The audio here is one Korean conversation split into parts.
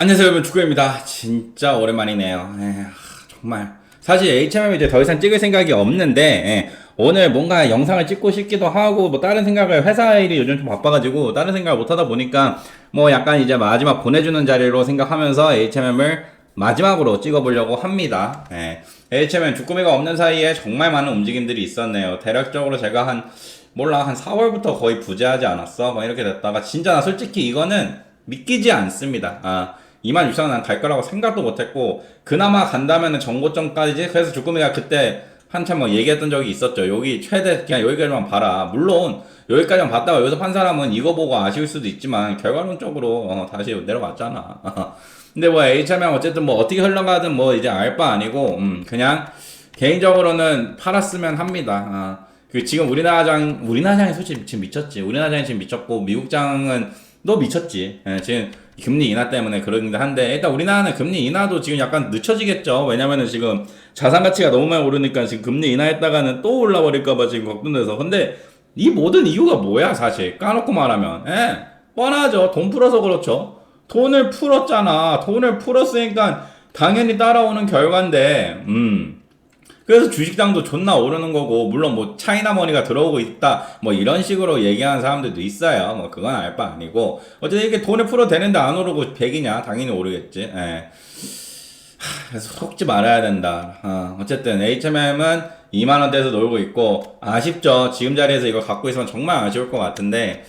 안녕하세요 여러분. 주구입니다. 진짜 오랜만이네요. 에, 하, 정말. 사실 HMM 이제 더 이상 찍을 생각이 없는데 에, 오늘 뭔가 영상을 찍고 싶기도 하고 뭐 다른 생각을 회사 일이 요즘 좀 바빠가지고 다른 생각을 못 하다 보니까 뭐 약간 이제 마지막 보내주는 자리로 생각하면서 HMM을 마지막으로 찍어보려고 합니다. 에, HMM 주꾸미가 없는 사이에 정말 많은 움직임들이 있었네요. 대략적으로 제가 한 몰라 한 4월부터 거의 부재하지 않았어? 뭐 이렇게 됐다가 진짜 나 솔직히 이거는 믿기지 않습니다. 아 2만 6천 원 갈 거라고 생각도 못했고 그나마 간다면은 정고점까지 그래서 주꾸미가 그때 한참 뭐 얘기했던 적이 있었죠. 여기 최대 그냥 여기까지만 봐라. 물론 여기까지만 봤다가 여기서 판 사람은 이거 보고 아쉬울 수도 있지만 결과론적으로 어, 다시 내려갔잖아. 근데 뭐 HMM 어쨌든 뭐 어떻게 흘러가든 뭐 이제 알 바 아니고 음, 그냥 개인적으로는 팔았으면 합니다. 아, 그 지금 우리나라 장 우리나라 장이 솔직히 지금 미쳤지. 우리나라 장이 지금 미쳤고 미국 장은 또 미쳤지. 예, 지금 금리 인하 때문에 그러긴 한데 일단 우리나라는 금리 인하도 지금 약간 늦춰지겠죠. 왜냐면은 지금 자산 가치가 너무 많이 오르니까 지금 금리 인하했다가는 또 올라버릴까봐 지금 걱정돼서. 근데 이 모든 이유가 뭐야 사실? 까놓고 말하면. 예? 뻔하죠. 돈 풀어서 그렇죠. 돈을 풀었잖아. 돈을 풀었으니까 당연히 따라오는 결과인데. 음 그래서 주식장도 존나 오르는 거고 물론 뭐 차이나 머니가 들어오고 있다 뭐 이런 식으로 얘기하는 사람들도 있어요. 뭐 그건 알 바 아니고. 어쨌든 이게 돈을 풀어 되는데 안 오르고 100이냐? 당연히 오르겠지. 예. 하, 그래서 속지 말아야 된다. 어, 어쨌든 HMM은 2만원대에서 놀고 있고 아쉽죠. 지금 자리에서 이걸 갖고 있으면 정말 아쉬울 것 같은데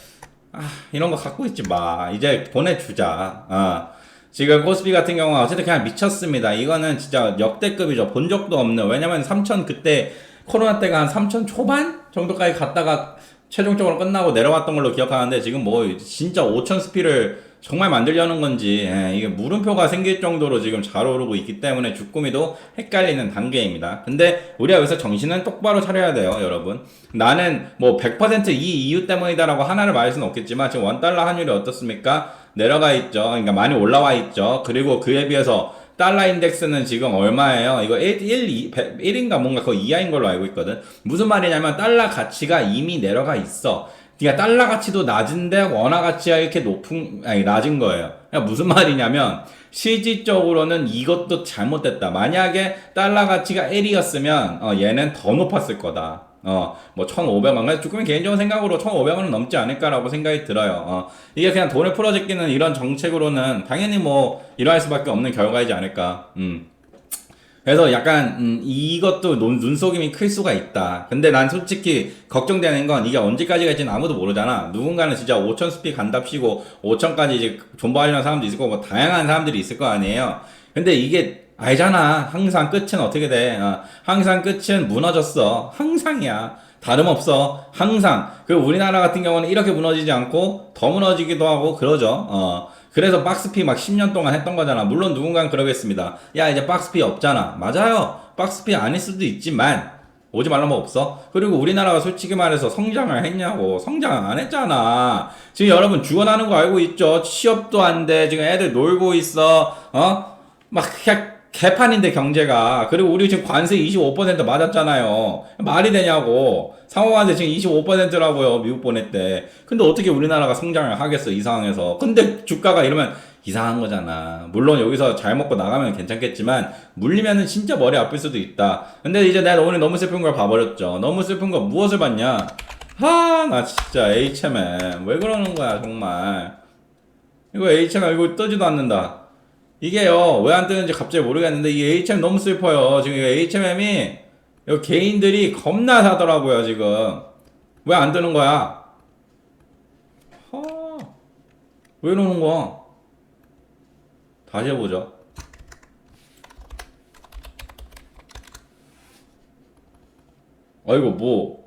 아 이런 거 갖고 있지 마. 이제 보내주자. 어. 지금 코스피 같은 경우는 어쨌든 그냥 미쳤습니다. 이거는 진짜 역대급이죠. 본 적도 없는. 왜냐면 3천 그때 코로나 때가 한 3천 초반 정도까지 갔다가 최종적으로 끝나고 내려왔던 걸로 기억하는데 지금 뭐 진짜 5천 스피를 정말 만들려는 건지 예, 이게 물음표가 생길 정도로 지금 잘 오르고 있기 때문에 주꾸미도 헷갈리는 단계입니다. 근데 우리가 여기서 정신은 똑바로 차려야 돼요, 여러분. 나는 뭐 100%이 이유 때문이다라고 하나를 말할 수는 없겠지만 지금 원 달러 환율이 어떻습니까? 내려가 있죠. 그러니까 많이 올라와 있죠. 그리고 그에 비해서 달러 인덱스는 지금 얼마예요? 이거 1, 1, 2, 1인가 뭔가 그거 이하인 걸로 알고 있거든. 무슨 말이냐면 달러 가치가 이미 내려가 있어. 그러니까 달러 가치도 낮은데 원화 가치가 이렇게 높은 아니 낮은 거예요. 그러니까 무슨 말이냐면 실질적으로는 이것도 잘못됐다. 만약에 달러 가치가 1이었으면 어, 얘는 더 높았을 거다. 어, 뭐, 1,500원. 그래서 조금 개인적인 생각으로 1,500원은 넘지 않을까라고 생각이 들어요. 어, 이게 그냥 돈을 풀어제끼는 이런 정책으로는 당연히 뭐, 이러할 수밖에 없는 결과이지 않을까. 음. 그래서 약간, 음, 이것도 눈, 눈속임이 클 수가 있다. 근데 난 솔직히 걱정되는 건 이게 언제까지 갈지는 아무도 모르잖아. 누군가는 진짜 5,000 스피 간답시고 5,000까지 이제 존버하려는 사람도 있을 거고, 뭐, 다양한 사람들이 있을 거 아니에요. 근데 이게 알잖아. 항상 끝은 어떻게 돼? 어, 항상 끝은 무너졌어. 항상이야. 다름없어. 항상. 그리고 우리나라 같은 경우는 이렇게 무너지지 않고 더 무너지기도 하고 그러죠. 어. 그래서 박스피 막 10년 동안 했던 거잖아. 물론 누군가는 그러겠습니다. 야, 이제 박스피 없잖아. 맞아요. 박스피 아닐 수도 있지만, 오지 법 없어? 그리고 우리나라가 솔직히 말해서 성장을 했냐고. 성장 안 했잖아. 지금 여러분 죽어나는 거 알고 있죠? 취업도 안 돼. 지금 애들 놀고 있어. 어? 막 그냥 개판인데 경제가 그리고 우리 지금 관세 25% 맞았잖아요 말이 되냐고 상호관세 지금 25%라고요 미국 보냈대 근데 어떻게 우리나라가 성장을 하겠어 이 상황에서? 근데 주가가 이러면 이상한 거잖아. 물론 여기서 잘 먹고 나가면 괜찮겠지만 물리면은 진짜 머리 아플 수도 있다. 근데 이제 내가 오늘 너무 슬픈 걸 봐버렸죠. 너무 슬픈 거 무엇을 봤냐? 하 나 진짜 HMM 왜 그러는 거야 정말. 이거 HMM 이거 뜨지도 않는다. 이게요 왜 안 뜨는지 갑자기 모르겠는데 이 HM 너무 슬퍼요. 지금 HMM이 개인들이 겁나 사더라고요 지금 왜안 뜨는 거야 하, 왜 이러는 거야 다시 해보죠 아이고 뭐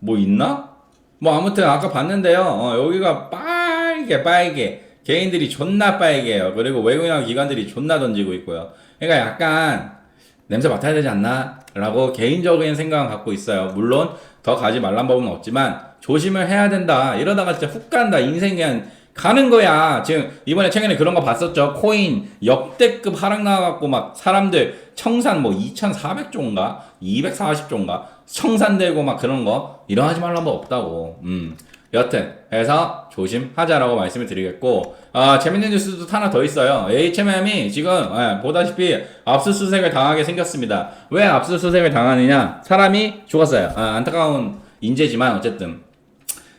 뭐 있나? 뭐 아무튼 아까 봤는데요 어, 여기가 빨개 빨개 개인들이 존나 빨개요. 그리고 외국인하고 기관들이 존나 던지고 있고요. 그러니까 약간 냄새 맡아야 되지 않나? 라고 개인적인 생각은 갖고 있어요. 물론 더 가지 말란 법은 없지만 조심을 해야 된다. 이러다가 진짜 훅 간다. 인생 그냥 가는 거야. 지금 이번에 최근에 그런 거 봤었죠. 코인 역대급 하락 나와갖고 막 사람들 청산 뭐 2,400조인가? 240조인가? 청산되고 막 그런 거. 이러하지 말란 법 없다고. 음. 여튼 해서 조심하자라고 말씀을 드리겠고 아 재밌는 뉴스도 하나 더 있어요. HMM이 지금 예, 보다시피 압수수색을 당하게 생겼습니다. 왜 압수수색을 당하느냐? 사람이 죽었어요. 아, 안타까운 인재지만 어쨌든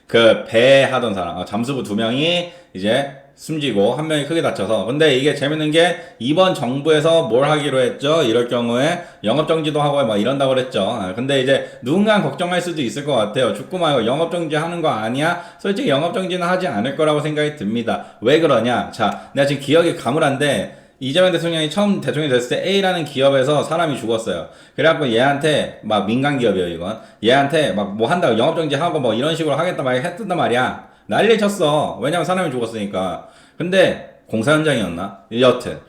그 배 하던 사람 아, 잠수부 두 명이 이제 숨지고 한 명이 크게 다쳐서. 근데 이게 재밌는 게 이번 정부에서 뭘 하기로 했죠? 이럴 경우에 영업정지도 하고 막 이런다고 그랬죠. 아, 근데 이제 누군가 걱정할 수도 있을 것 같아요. 죽고 말고 영업정지 하는 거 아니야? 솔직히 영업정지는 하지 않을 거라고 생각이 듭니다. 왜 그러냐? 자 내가 지금 기억이 가물한데 이재명 대통령이 처음 대통령이 됐을 때 A라는 기업에서 사람이 죽었어요. 그래갖고 얘한테 막 민간 기업이에요 이건. 얘한테 막 뭐 한다고 영업정지 하고 뭐 이런 식으로 하겠다 막 했단 말이야. 난리 쳤어. 왜냐면 사람이 죽었으니까. 근데 공사 현장이었나? 여튼.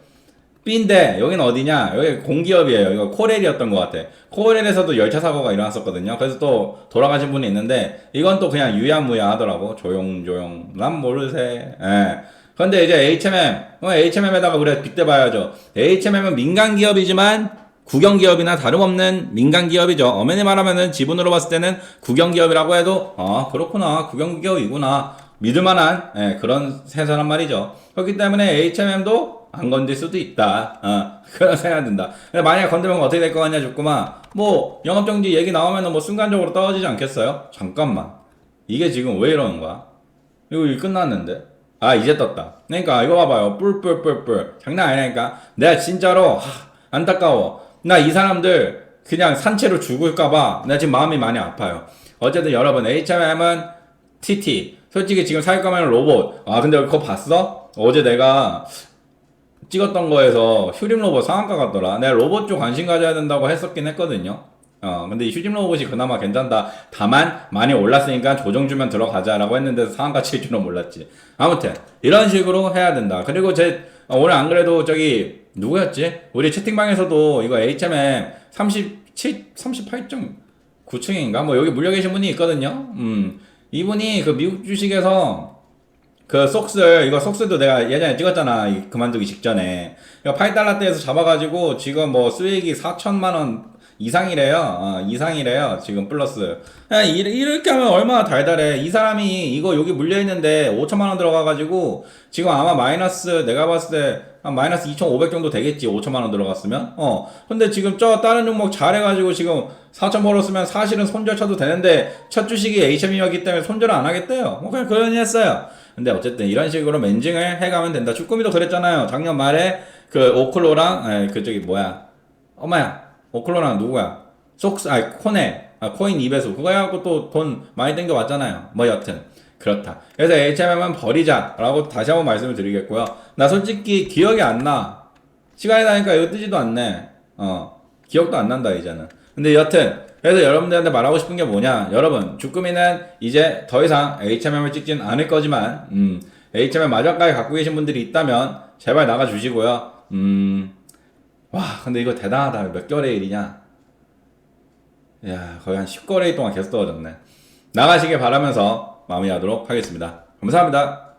B인데 여기는 어디냐? 여기 공기업이에요. 이거 코렐이었던 것 같아. 코렐에서도 열차 사고가 일어났었거든요. 그래서 또 돌아가신 분이 있는데 이건 또 그냥 유야무야 하더라고. 조용조용. 난 모르세. 예. 근데 이제 H&M, 어, H&M에다가 우리가 빗대 봐야죠. H&M은 민간 기업이지만 국영 기업이나 다름없는 민간 기업이죠. 엄연히 말하면은 지분으로 봤을 때는 국영 기업이라고 해도 아 그렇구나 국영 기업이구나 믿을만한 예, 그런 회사란 말이죠. 그렇기 때문에 H&M도 안 건들 수도 있다. 어, 그런 생각 든다. 근데 만약 건들면 어떻게 될 것 같냐 죽구만. 뭐 영업정지 얘기 나오면은 뭐 순간적으로 떨어지지 않겠어요? 잠깐만. 이게 지금 왜 이러는 거야? 이거 일 끝났는데. 아 이제 떴다. 그러니까 이거 봐봐요. 뿔뿔뿔뿔 장난 아니라니까. 내가 진짜로 하, 안타까워. 나 이 사람들 그냥 산채로 죽을까봐 나 지금 마음이 많이 아파요. 어쨌든 여러분 H&M은 TT. 솔직히 지금 살 거면 로봇. 아 근데 그거 봤어? 어제 내가 찍었던 거에서 휴림 로봇 상한가 같더라. 내가 로봇 쪽 관심 가져야 된다고 했었긴 했거든요. 어, 근데 이 휴림 로봇이 그나마 괜찮다. 다만, 많이 올랐으니까 조정 주면 들어가자라고 했는데 상한가 칠 줄은 몰랐지. 아무튼, 이런 식으로 해야 된다. 그리고 제, 어, 오늘 안 그래도 저기, 누구였지? 우리 채팅방에서도 이거 HMM 37, 38.9층인가? 뭐 여기 물려 계신 분이 있거든요. 음, 이분이 그 미국 주식에서 그 속스 이거 속스도 내가 예전에 찍었잖아 이 그만두기 직전에 이거 8달러대에서 잡아가지고 지금 뭐 수익이 4천만 원 이상이래요. 어, 이상이래요. 지금 플러스. 야, 이- 이렇게 하면 얼마나 달달해. 이 사람이 이거 여기 물려있는데 5천만 원 들어가가지고 지금 아마 마이너스 내가 봤을 때 한 마이너스 2,500 정도 되겠지 5천만 원 들어갔으면. 어. 근데 지금 저 다른 종목 잘해가지고 지금 4천 벌었으면 사실은 손절 쳐도 되는데 첫 주식이 HM이었기 때문에 손절을 안 하겠대요. 뭐 그냥 그러니 했어요. 근데 어쨌든 이런 식으로 멘징을 해가면 된다. 주꾸미도 그랬잖아요. 작년 말에 그 오클로랑 에, 그 저기 뭐야? 엄마야 오클로랑 누구야 속스 아 코네 아, 코인 2배수 그거 해갖고 또 돈 많이 땡겨 왔잖아요. 뭐 여튼 그렇다. 그래서 HMM은 버리자 라고 다시 한번 말씀을 드리겠고요. 나 솔직히 기억이 안 나. 시간이 나니까 이거 뜨지도 않네. 어 기억도 안 난다 이제는. 근데 여튼 그래서 여러분들한테 말하고 싶은 게 뭐냐 여러분 주꾸미는 이제 더 이상 HMM을 찍진 않을 거지만 음, HMM 마지막까지 갖고 계신 분들이 있다면 제발 나가 주시고요 음, 와 근데 이거 대단하다. 몇 개월의 일이냐? 야 거의 한 10거래일 동안 계속 떨어졌네. 나가시길 바라면서 마무리하도록 하겠습니다. 감사합니다